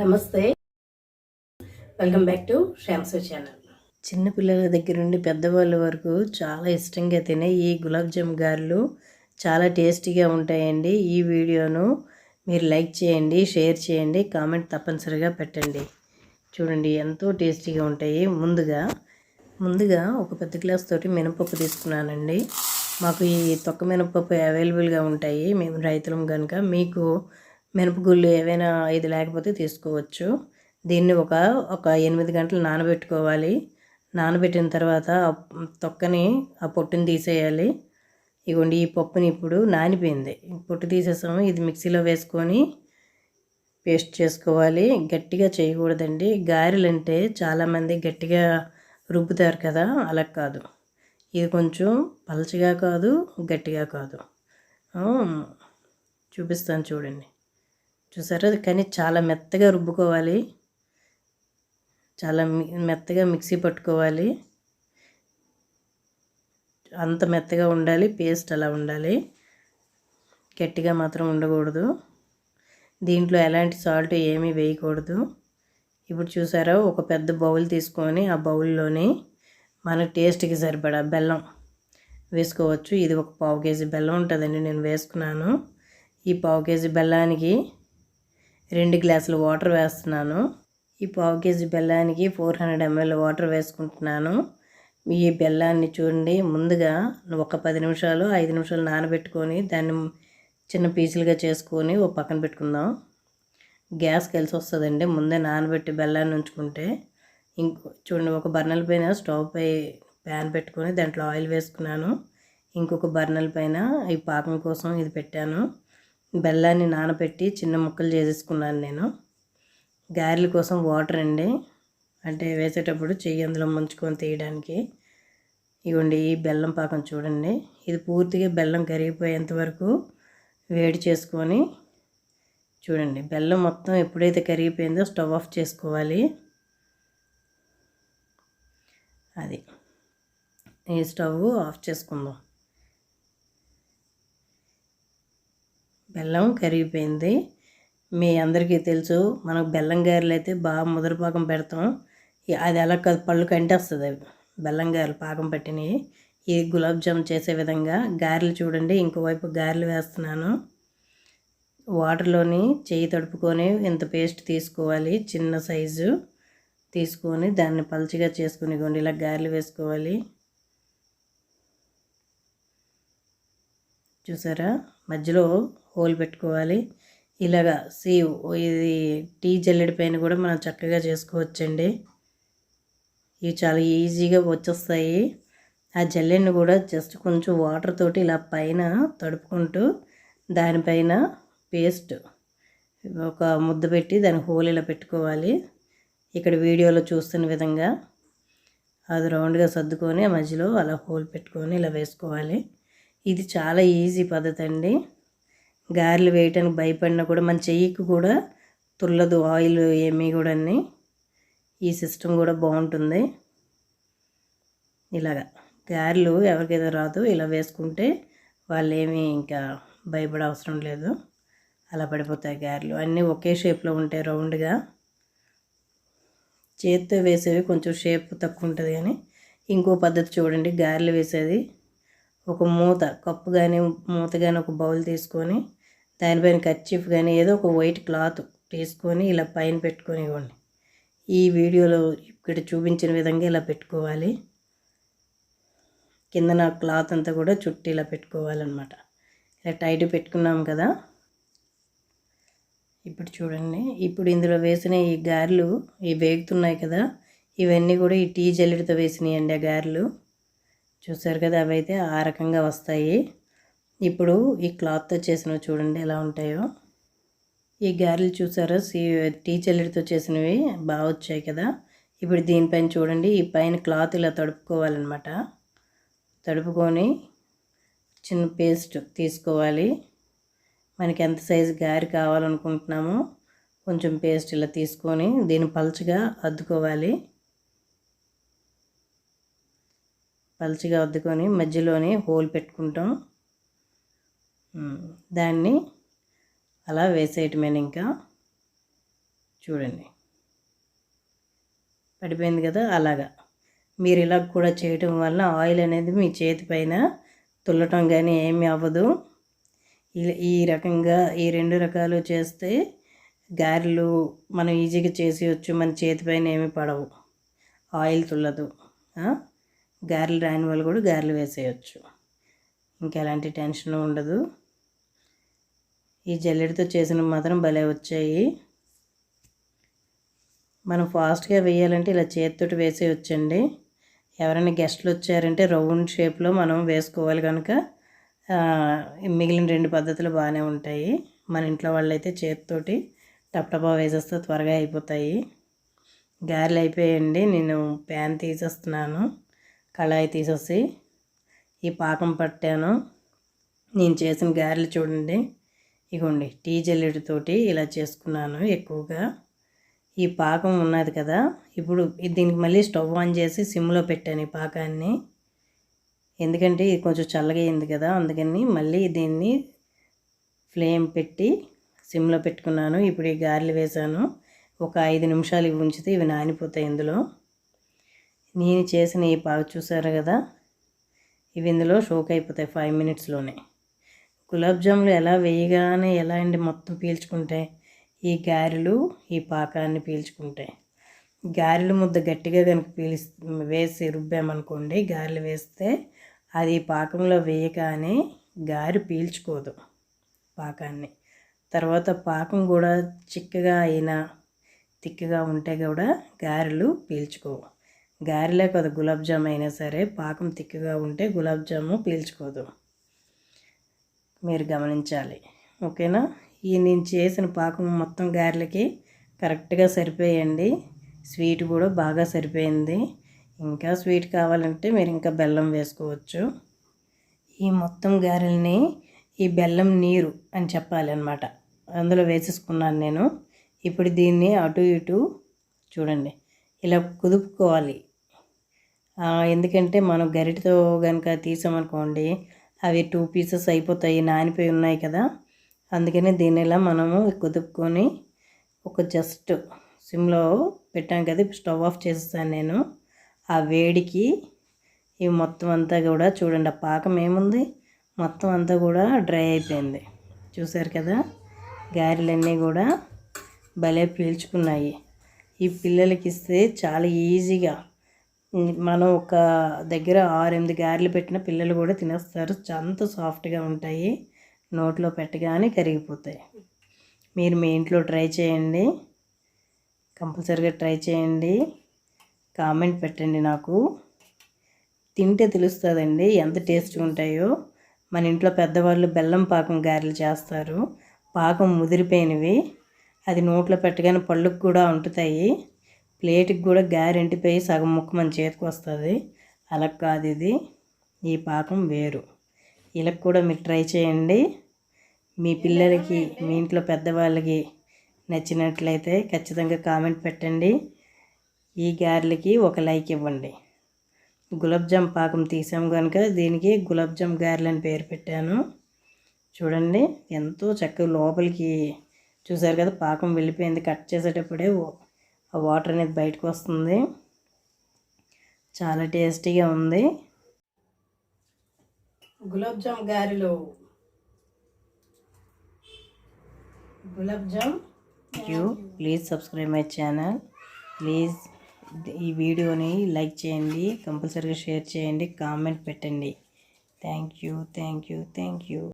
నమస్తే. Welcome back to శ్యామ్సో channel చిన్నపిల్లల దగ్గర నుండి పెద్దవాళ్ళ వరకు చాలా ఇష్టంగా తినే ఈ గులాబ్ జామ్ గారెలు చాలా టేస్టీగా ఉంటాయండి. ఈ వీడియోను మీరు లైక్ చేయండి షేర్ చేయండి కామెంట్ తప్పనిసరిగా పెట్టండి. చూడండి ఎంతో టేస్టీగా ఉంటాయి. ముందుగా ముందుగా ఒక పెద్ద గ్లాస్ తోటి మినపప్పు తీసుకున్నానండి. మాకు ఈ తొక్క మినపప్పు అవైలబుల్గా ఉంటాయి. మేము రైతులం కనుక మీకు మినపగుళ్ళు ఏవైనా ఇది లేకపోతే తీసుకోవచ్చు. దీన్ని ఒక ఒక ఎనిమిది గంటలు నానబెట్టుకోవాలి. నానబెట్టిన తర్వాత తొక్కని ఆ పొట్టుని తీసేయాలి. ఇగోండి ఈ పప్పుని ఇప్పుడు నానిపోయింది. పొట్టు తీసేసాము. ఇది మిక్సీలో వేసుకొని పేస్ట్ చేసుకోవాలి. గట్టిగా చేయకూడదండి. గారెలు అంటే చాలామంది గట్టిగా రుబ్బుతారు కదా అలా కాదు. ఇది కొంచెం పలచగా కాదు గట్టిగా కాదు. చూపిస్తాను చూడండి. చూసారా? కానీ చాలా మెత్తగా రుబ్బుకోవాలి. చాలా మి- మెత్తగా మిక్సీ పట్టుకోవాలి. అంత మెత్తగా ఉండాలి పేస్ట్ అలా ఉండాలి. గట్టిగా మాత్రం ఉండకూడదు. దీంట్లో ఎలాంటి సాల్ట్ ఏమీ వేయకూడదు. ఇప్పుడు చూసారా? ఒక పెద్ద బౌల్ తీసుకొని ఆ బౌల్లోని మన టేస్ట్కి సరిపడా బెల్లం వేసుకోవచ్చు. ఇది ఒక పావు కేజీ బెల్లం ఉంటుందండి నేను వేసుకున్నాను. ఈ పావు కేజీ బెల్లానికి రెండు గ్లాసులు వాటర్ వేస్తున్నాను. ఈ పావు కేజీ బెల్లానికి ఫోర్ హండ్రెడ్ ఎంఎల్ వాటర్ వేసుకుంటున్నాను. ఈ బెల్లాన్ని చూడండి. ముందుగా ఒక పది నిమిషాలు ఐదు నిమిషాలు నానబెట్టుకొని దాన్ని చిన్న పీసులుగా చేసుకొని ఓ పక్కన పెట్టుకుందాం. గ్యాస్ కలిసి వస్తుందండి. ముందే నానబెట్టి బెల్లాన్ని ఉంచుకుంటే ఇంకో చూడండి ఒక బర్నల్ పైన స్టవ్ పై ప్యాన్ పెట్టుకొని దాంట్లో ఆయిల్ వేసుకున్నాను. ఇంకొక బర్నల్ పైన ఈ పాకం కోసం ఇది పెట్టాను. బెల్లాన్ని నానబెట్టి చిన్న ముక్కలు చేసేసుకున్నాను నేను. గారెల కోసం వాటర్ అండి. అంటే వేసేటప్పుడు చెయ్యి అందులో ముంచుకొని తీయడానికి. ఇవ్వండి ఈ బెల్లం పాకం చూడండి. ఇది పూర్తిగా బెల్లం కరిగిపోయేంత వరకు వేడి చేసుకొని చూడండి. బెల్లం మొత్తం ఎప్పుడైతే కరిగిపోయిందో స్టవ్ ఆఫ్ చేసుకోవాలి. అది. ఈ స్టవ్ ఆఫ్ చేసుకుందాం. బెల్లం కరిగిపోయింది. మీ అందరికీ తెలుసు మనకు బెల్లం గారెలు అయితే బాగా ముదరపాకం పెడతాం. అది ఎలా కాదు పళ్ళు కంటేస్తుంది అవి. బెల్లం గారెలు పాకం పట్టినవి. ఈ గులాబ్ జామ్ చేసే విధంగా గారెలు చూడండి ఇంకోవైపు గారెలు వేస్తున్నాను. వాటర్లోని చెయ్యి తడుపుకొని ఇంత పేస్ట్ తీసుకోవాలి చిన్న సైజు తీసుకొని దాన్ని పలుచగా చేసుకుని ఇగోండి ఇలా గారెలు వేసుకోవాలి. చూసారా? మధ్యలో హోల్ పెట్టుకోవాలి. ఇలాగా సీవ్ ఇది టీ జల్లెడి పైన కూడా మనం చక్కగా చేసుకోవచ్చండి. ఇవి చాలా ఈజీగా వచ్చేస్తాయి. ఆ జల్లెడిని కూడా జస్ట్ కొంచెం వాటర్ తోటి ఇలా పైన తడుపుకుంటూ దానిపైన పేస్ట్ ఒక ముద్ద పెట్టి దాని హోల్ ఇలా పెట్టుకోవాలి. ఇక్కడ వీడియోలో చూస్తున్న విధంగా అది రౌండ్గా సర్దుకొని మధ్యలో అలా హోల్ పెట్టుకొని ఇలా వేసుకోవాలి. ఇది చాలా ఈజీ పద్ధతి అండి గారెలు వేయటానికి భయపడినా కూడా మన చెయ్యికి కూడా తుల్లదు ఆయిల్ ఏమీ కూడా ఈ సిస్టమ్ కూడా బాగుంటుంది. ఇలాగా గారెలు ఎవరికైతే రాదు ఇలా వేసుకుంటే వాళ్ళు ఏమీ ఇంకా భయపడే అవసరం లేదు. అలా పడిపోతాయి గారెలు. అన్నీ ఒకే షేప్లో ఉంటాయి రౌండ్గా. చేత్తో వేసేవి కొంచెం షేప్ తక్కువ ఉంటుంది కానీ ఇంకో పద్ధతి చూడండి. గారెలు వేసేది ఒక మూత కప్పు కానీ మూత కానీ ఒక బౌల్ తీసుకొని దానిపైన కర్చీఫ్ కానీ ఏదో ఒక వైట్ క్లాత్ తీసుకొని ఇలా పైన పెట్టుకొని ఇవ్వండి. ఈ వీడియోలో ఇక్కడ చూపించిన విధంగా ఇలా పెట్టుకోవాలి. కింద నా క్లాత్ అంతా కూడా చుట్టి ఇలా పెట్టుకోవాలన్నమాట. ఇలా టైట్ పెట్టుకున్నాం కదా. ఇప్పుడు చూడండి. ఇప్పుడు ఇందులో వేసిన ఈ గారెలు ఇవి వేగుతున్నాయి కదా. ఇవన్నీ కూడా ఈ టీ జల్లెడతో వేసినాయి అండి ఆ గారెలు. చూసారు కదా అవి అయితే ఆ రకంగా వస్తాయి. ఇప్పుడు ఈ క్లాత్తో చేసినవి చూడండి ఎలా ఉంటాయో. ఈ గారెలు చూసారా సీ టీ చెల్లెడితో చేసినవి బాగా వచ్చాయి కదా. ఇప్పుడు దీనిపైన చూడండి ఈ పైన క్లాత్ ఇలా తడుపుకోవాలన్నమాట. తడుపుకొని చిన్న పేస్ట్ తీసుకోవాలి. మనకి ఎంత సైజు గారి కావాలనుకుంటున్నామో కొంచెం పేస్ట్ ఇలా తీసుకొని దీన్ని పలుచగా అద్దుకోవాలి. పలుచగా అద్దుకొని మధ్యలోనే హోల్ పెట్టుకుంటాం. దాన్ని అలా వేసేయటమేన ఇంకా? చూడండి. పడిపోయింది కదా అలాగా. మీరు ఇలా కూడా చేయటం వల్ల ఆయిల్ అనేది మీ చేతి పైన తుల్లటం కానీ ఏమీ అవ్వదు. ఈ- రకంగా ఈ రెండు రకాలు చేస్తే గారెలు మనం ఈజీగా చేసేయచ్చు మన చేతిపైన ఏమి ఏమీ పడవు. ఆయిల్ తుల్లదు. గారెలు రాని వాళ్ళు కూడా గారెలు వేసేయచ్చు. ఇంకా ఎలాంటి టెన్షన్ ఉండదు. ఈ జల్లెడితో చేసినవి మాత్రం భలే వచ్చాయి. మనం ఫాస్ట్గా వేయాలంటే ఇలా చేతితోటి వేసేయచ్చండి. ఎవరైనా గెస్ట్లు వచ్చారంటే రౌండ్ షేప్లో మనం వేసుకోవాలి కనుక మిగిలిన రెండు పద్ధతులు బాగానే ఉంటాయి. మన ఇంట్లో వాళ్ళైతే చేతితోటి టప్టపా వేసేస్తే త్వరగా అయిపోతాయి. గారెలు అయిపోయాయండి. నేను ప్యాన్ తీసేస్తున్నాను. కళాయి తీసేసి ఈ పాకం పట్టాను. నేను చేసిన గారెలు చూడండి. ఇగోండి టీ జల్లెడతోటి ఇలా చేసుకున్నాను ఎక్కువగా. ఈ పాకం ఉన్నది కదా ఇప్పుడు దీనికి మళ్ళీ స్టవ్ ఆన్ చేసి సిమ్లో పెట్టాను ఈ పాకాన్ని. ఎందుకంటే ఇది కొంచెం చల్లగా అయింది కదా అందుకని మళ్ళీ దీన్ని ఫ్లేమ్ పెట్టి సిమ్లో పెట్టుకున్నాను. ఇప్పుడు ఈ గారెలు వేసాను ఒక ఐదు నిమిషాలు ఇవి ఉంచితే ఇవి నానిపోతాయి ఇందులో. నేను చేసిన ఈ పాకు చూసారు కదా? ఇవి ఇందులో షోక్ అయిపోతాయి ఫైవ్ మినిట్స్లోనే. గులాబ్ జాములు ఎలా వేయగానే ఎలా అండి మొత్తం పీల్చుకుంటాయి? ఈ గారెలు ఈ పాకాన్ని పీల్చుకుంటాయి. గారెలు ముద్ద గట్టిగా కనుక పీలి వేసి రుబ్బామనుకోండి గారెలు వేస్తే అది పాకంలో వేయగానే గారె పీల్చుకోదు పాకాన్ని. తర్వాత పాకం కూడా చిక్కగా అయినా తిక్కగా ఉంటే కూడా గారెలు పీల్చుకోవు. గారెలే కదా గులాబ్ జామ్ అయినా సరే పాకం తిక్కగా ఉంటే గులాబ్ జాము పీల్చుకోదు. మీరు గమనించాలి. ఓకేనా? ఈ నేను చేసిన పాకం మొత్తం గారెలకి కరెక్ట్గా సరిపోయండి. స్వీట్ కూడా బాగా సరిపోయింది. ఇంకా స్వీట్ కావాలంటే మీరు ఇంకా బెల్లం వేసుకోవచ్చు. ఈ మొత్తం గారెల్ని ఈ బెల్లం నీరు అని చెప్పాలి అనమాట అందులో వేసేసుకున్నాను నేను. ఇప్పుడు దీన్ని అటు ఇటు చూడండి. ఇలా కుదుపుకోవాలి. ఎందుకంటే మనం గరిటతో కనుక తీసామనుకోండి అవి టూ పీసెస్ అయిపోతాయి నానిపోయి ఉన్నాయి కదా. అందుకని దీన్ని ఇలా మనము కుదుపుకొని ఒక జస్ట్ సిమ్లో పెట్టాం కదా ఇప్పుడు స్టవ్ ఆఫ్ చేసేస్తాను నేను. ఆ వేడికి ఇవి మొత్తం అంతా కూడా చూడండి ఆ పాకం ఏముంది? మొత్తం అంతా కూడా డ్రై అయిపోయింది. చూసారు కదా గారెలన్నీ కూడా భలే పీల్చుకున్నాయి. ఈ పిల్లలకి ఇస్తే చాలా ఈజీగా మనం ఒక దగ్గర ఆరు ఎనిమిది గారెలు పెట్టిన పిల్లలు కూడా తినేస్తారు. అంత సాఫ్ట్గా ఉంటాయి. నోట్లో పెట్టగానే కరిగిపోతాయి. మీరు మీ ఇంట్లో ట్రై చేయండి. కంపల్సరీగా ట్రై చేయండి. కామెంట్ పెట్టండి నాకు. తింటే తెలుస్తుందండి ఎంత టేస్ట్గా ఉంటాయో. మన ఇంట్లో పెద్దవాళ్ళు బెల్లం పాకం గారెలు చేస్తారు. పాకం ముదిరిపోయినవి. అది నోట్లో పెట్టగానే పళ్ళుకు కూడా ఉంటుతాయి ప్లేట్కి కూడా గారె సగం ముక్క మన చేతికి వస్తుంది. అలా కాదు ఇది. ఈ పాకం వేరు. ఇలా కూడా మీరు ట్రై చేయండి. మీ పిల్లలకి మీ ఇంట్లో పెద్దవాళ్ళకి నచ్చినట్లయితే ఖచ్చితంగా కామెంట్ పెట్టండి. ఈ గారెలకి ఒక లైక్ ఇవ్వండి. గులాబ్ జామ్ పాకం తీసాం కనుక దీనికి గులాబ్ జామ్ గారెలు అని పేరు పెట్టాను. చూడండి ఎంతో చక్కగా లోపలికి చూసారు కదా పాకం వెళ్ళిపోయింది. కట్ చేసేటప్పుడే ఓ- ఆ వాటర్ అనేది బయటకు వస్తుంది. చాలా టేస్టీగా ఉంది. గులాబ్ జామ్ గారెలు gulab jam you please subscribe my channel please ఈ వీడియోని లైక్ చేయండి. కంపల్సరీగా షేర్ చేయండి. కామెంట్ పెట్టండి. Thank you thank you thank you